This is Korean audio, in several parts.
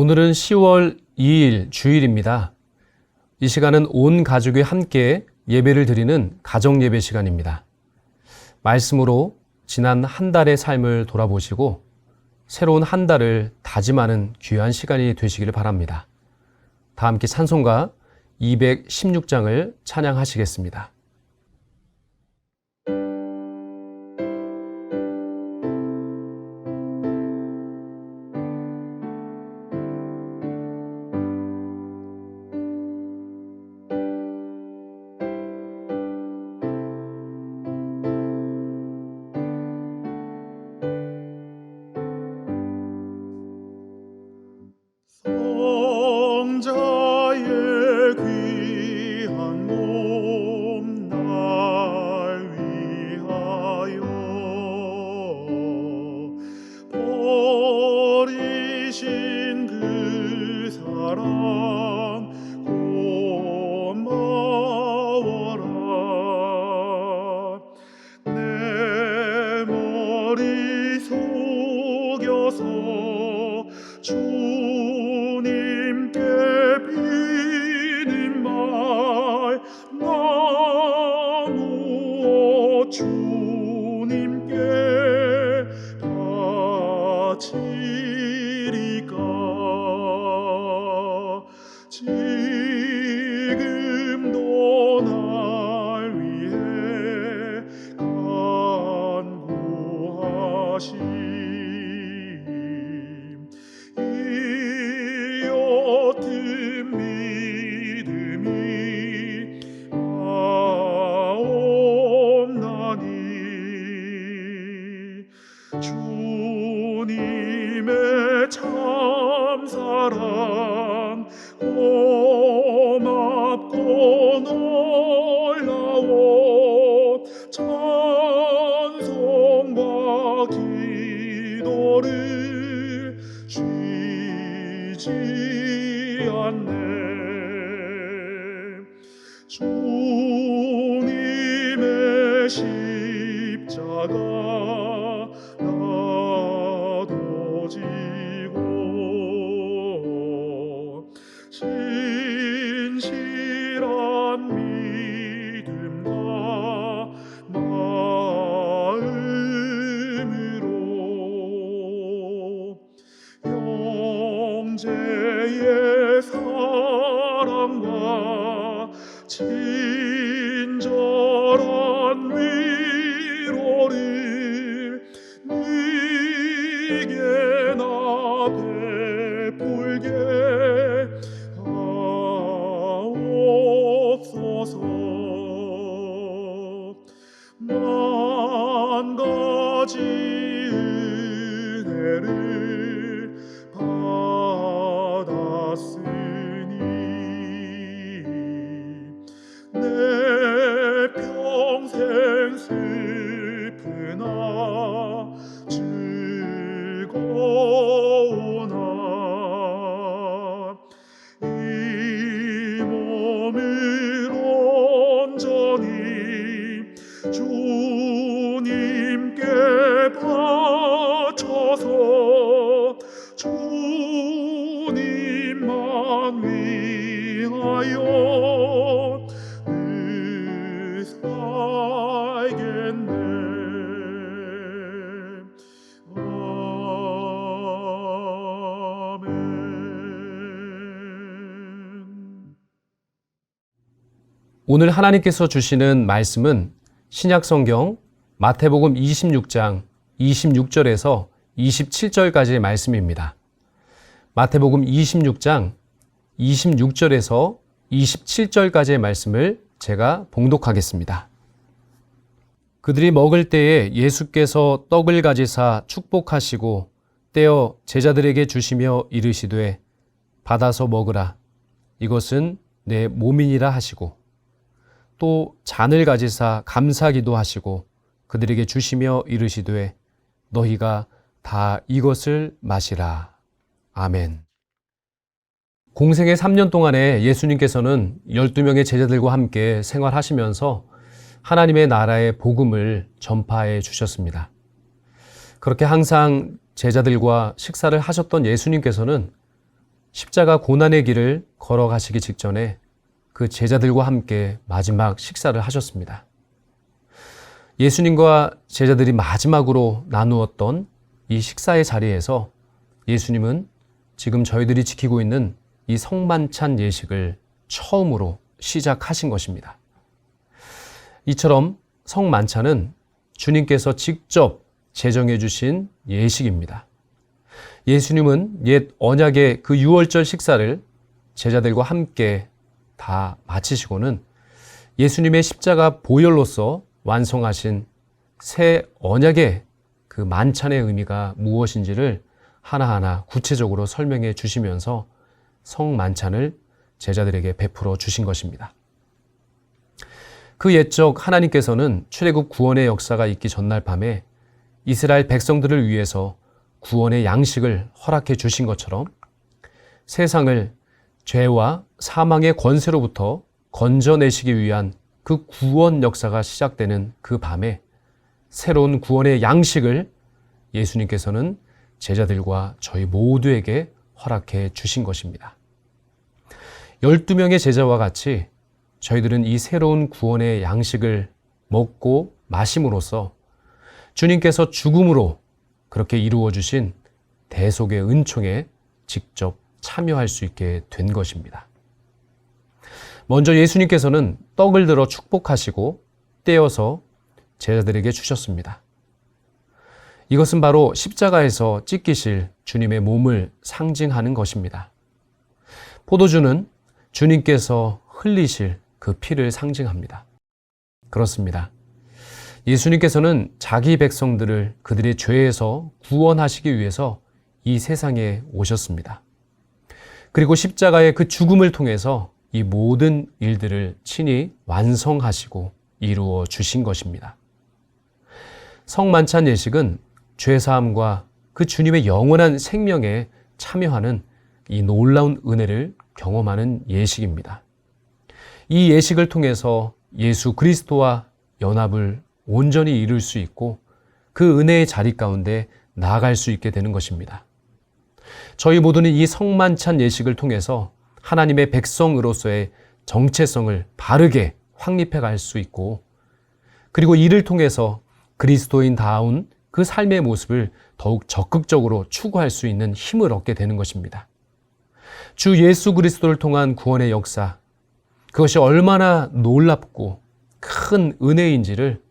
오늘은 10월 2일 주일입니다. 이 시간은 온 가족이 함께 예배를 드리는 가정 예배 시간입니다. 말씀으로 지난 한 달의 삶을 돌아보시고 새로운 한 달을 다짐하는 귀한 시간이 되시기를 바랍니다. 다 함께 찬송가 216장을 찬양하시겠습니다. 하심. 이 옅은 믿음이 아옵나니 주님의 참사랑 고맙고 놀 십자가 나도 지고 신실한 믿음과 마음으로 형제의 사 만 가지 은혜를 받았으니. 내 평생 슬프나 즐 오늘 하나님께서 주시는 말씀은 신약 성경 마태복음 26장 26절에서 27절까지의 말씀입니다. 마태복음 26장 26절에서 27절까지의 말씀을 제가 봉독하겠습니다. 그들이 먹을 때에 예수께서 떡을 가지사 축복하시고 떼어 제자들에게 주시며 이르시되 받아서 먹으라 이것은 내 몸이니라 하시고 또 잔을 가지사 감사기도 하시고 그들에게 주시며 이르시되 너희가 다 이것을 마시라. 아멘. 공생의 3년 동안에 예수님께서는 12명의 제자들과 함께 생활하시면서 하나님의 나라의 복음을 전파해 주셨습니다. 그렇게 항상 제자들과 식사를 하셨던 예수님께서는 십자가 고난의 길을 걸어가시기 직전에 그 제자들과 함께 마지막 식사를 하셨습니다. 예수님과 제자들이 마지막으로 나누었던 이 식사의 자리에서 예수님은 지금 저희들이 지키고 있는 이 성만찬 예식을 처음으로 시작하신 것입니다. 이처럼 성만찬은 주님께서 직접 제정해 주신 예식입니다. 예수님은 옛 언약의 그 유월절 식사를 제자들과 함께 다 마치시고는 예수님의 십자가 보혈로서 완성하신 새 언약의 그 만찬의 의미가 무엇인지를 하나하나 구체적으로 설명해 주시면서 성만찬을 제자들에게 베풀어 주신 것입니다. 그 옛적 하나님께서는 출애굽 구원의 역사가 있기 전날 밤에 이스라엘 백성들을 위해서 구원의 양식을 허락해 주신 것처럼 세상을 죄와 사망의 권세로부터 건져내시기 위한 그 구원 역사가 시작되는 그 밤에 새로운 구원의 양식을 예수님께서는 제자들과 저희 모두에게 허락해 주신 것입니다. 12명의 제자와 같이 저희들은 이 새로운 구원의 양식을 먹고 마심으로써 주님께서 죽음으로 그렇게 이루어 주신 대속의 은총에 직접 참여할 수 있게 된 것입니다. 먼저 예수님께서는 떡을 들어 축복하시고 떼어서 제자들에게 주셨습니다. 이것은 바로 십자가에서 찢기실 주님의 몸을 상징하는 것입니다. 포도주는 주님께서 흘리실 그 피를 상징합니다. 그렇습니다. 예수님께서는 자기 백성들을 그들의 죄에서 구원하시기 위해서 이 세상에 오셨습니다. 그리고 십자가의 그 죽음을 통해서 이 모든 일들을 친히 완성하시고 이루어 주신 것입니다. 성만찬 예식은 죄사함과 그 주님의 영원한 생명에 참여하는 이 놀라운 은혜를 경험하는 예식입니다. 이 예식을 통해서 예수 그리스도와 연합을 온전히 이룰 수 있고 그 은혜의 자리 가운데 나아갈 수 있게 되는 것입니다. 저희 모두는 이 성만찬 예식을 통해서 하나님의 백성으로서의 정체성을 바르게 확립해 갈 수 있고 그리고 이를 통해서 그리스도인다운 그 삶의 모습을 더욱 적극적으로 추구할 수 있는 힘을 얻게 되는 것입니다. 주 예수 그리스도를 통한 구원의 역사, 그것이 얼마나 놀랍고 큰 은혜인지를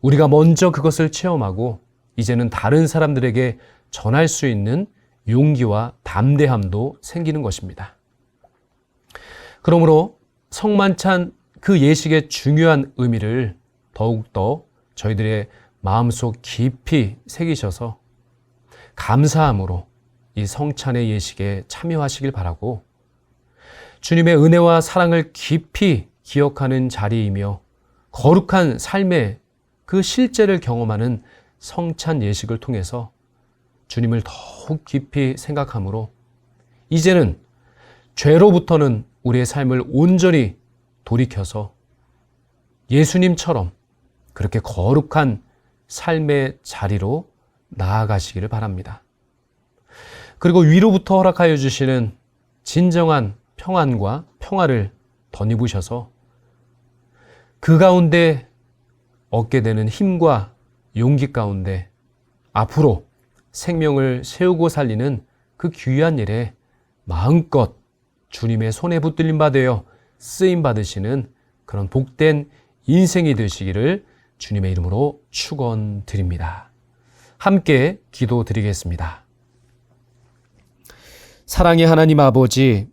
우리가 먼저 그것을 체험하고 이제는 다른 사람들에게 전할 수 있는 용기와 담대함도 생기는 것입니다. 그러므로 성만찬 그 예식의 중요한 의미를 더욱더 저희들의 마음속 깊이 새기셔서 감사함으로 이 성찬의 예식에 참여하시길 바라고 주님의 은혜와 사랑을 깊이 기억하는 자리이며 거룩한 삶의 그 실제를 경험하는 성찬 예식을 통해서 주님을 더욱 깊이 생각함으로 이제는 죄로부터는 우리의 삶을 온전히 돌이켜서 예수님처럼 그렇게 거룩한 삶의 자리로 나아가시기를 바랍니다. 그리고 위로부터 허락하여 주시는 진정한 평안과 평화를 덧입으셔서 그 가운데 얻게 되는 힘과 용기 가운데 앞으로 생명을 세우고 살리는 그 귀한 일에 마음껏 주님의 손에 붙들림 받으여 쓰임 받으시는 그런 복된 인생이 되시기를 주님의 이름으로 축원드립니다. 함께 기도드리겠습니다. 사랑의 하나님 아버지,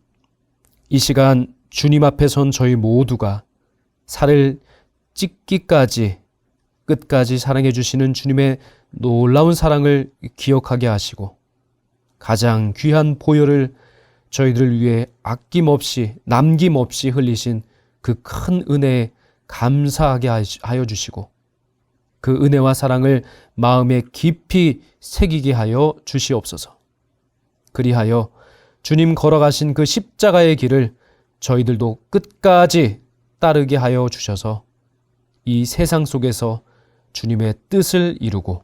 이 시간 주님 앞에 선 저희 모두가 살을 찢기까지 끝까지 사랑해 주시는 주님의 놀라운 사랑을 기억하게 하시고 가장 귀한 보혈을 저희들을 위해 아낌없이 남김없이 흘리신 그 큰 은혜에 감사하게 하여 주시고 그 은혜와 사랑을 마음에 깊이 새기게 하여 주시옵소서. 그리하여 주님 걸어가신 그 십자가의 길을 저희들도 끝까지 따르게 하여 주셔서 이 세상 속에서 주님의 뜻을 이루고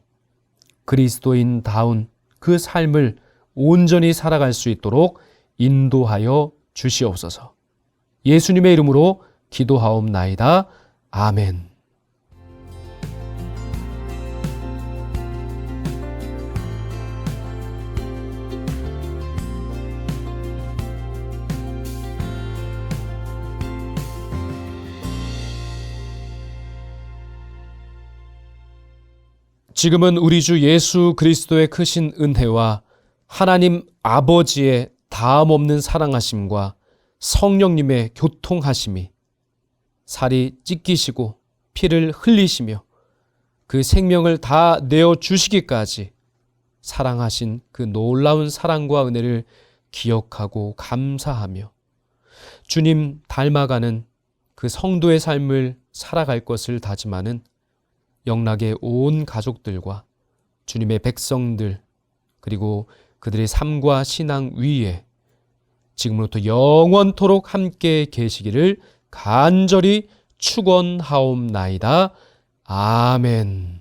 그리스도인 다운 그 삶을 온전히 살아갈 수 있도록 인도하여 주시옵소서. 예수님의 이름으로 기도하옵나이다. 아멘. 지금은 우리 주 예수 그리스도의 크신 은혜와 하나님 아버지의 다음 없는 사랑하심과 성령님의 교통하심이 살이 찢기시고 피를 흘리시며 그 생명을 다 내어 주시기까지 사랑하신 그 놀라운 사랑과 은혜를 기억하고 감사하며 주님 닮아가는 그 성도의 삶을 살아갈 것을 다짐하는 영락의 온 가족들과 주님의 백성들 그리고 그들의 삶과 신앙 위에 지금부터 영원토록 함께 계시기를 간절히 축원하옵나이다. 아멘.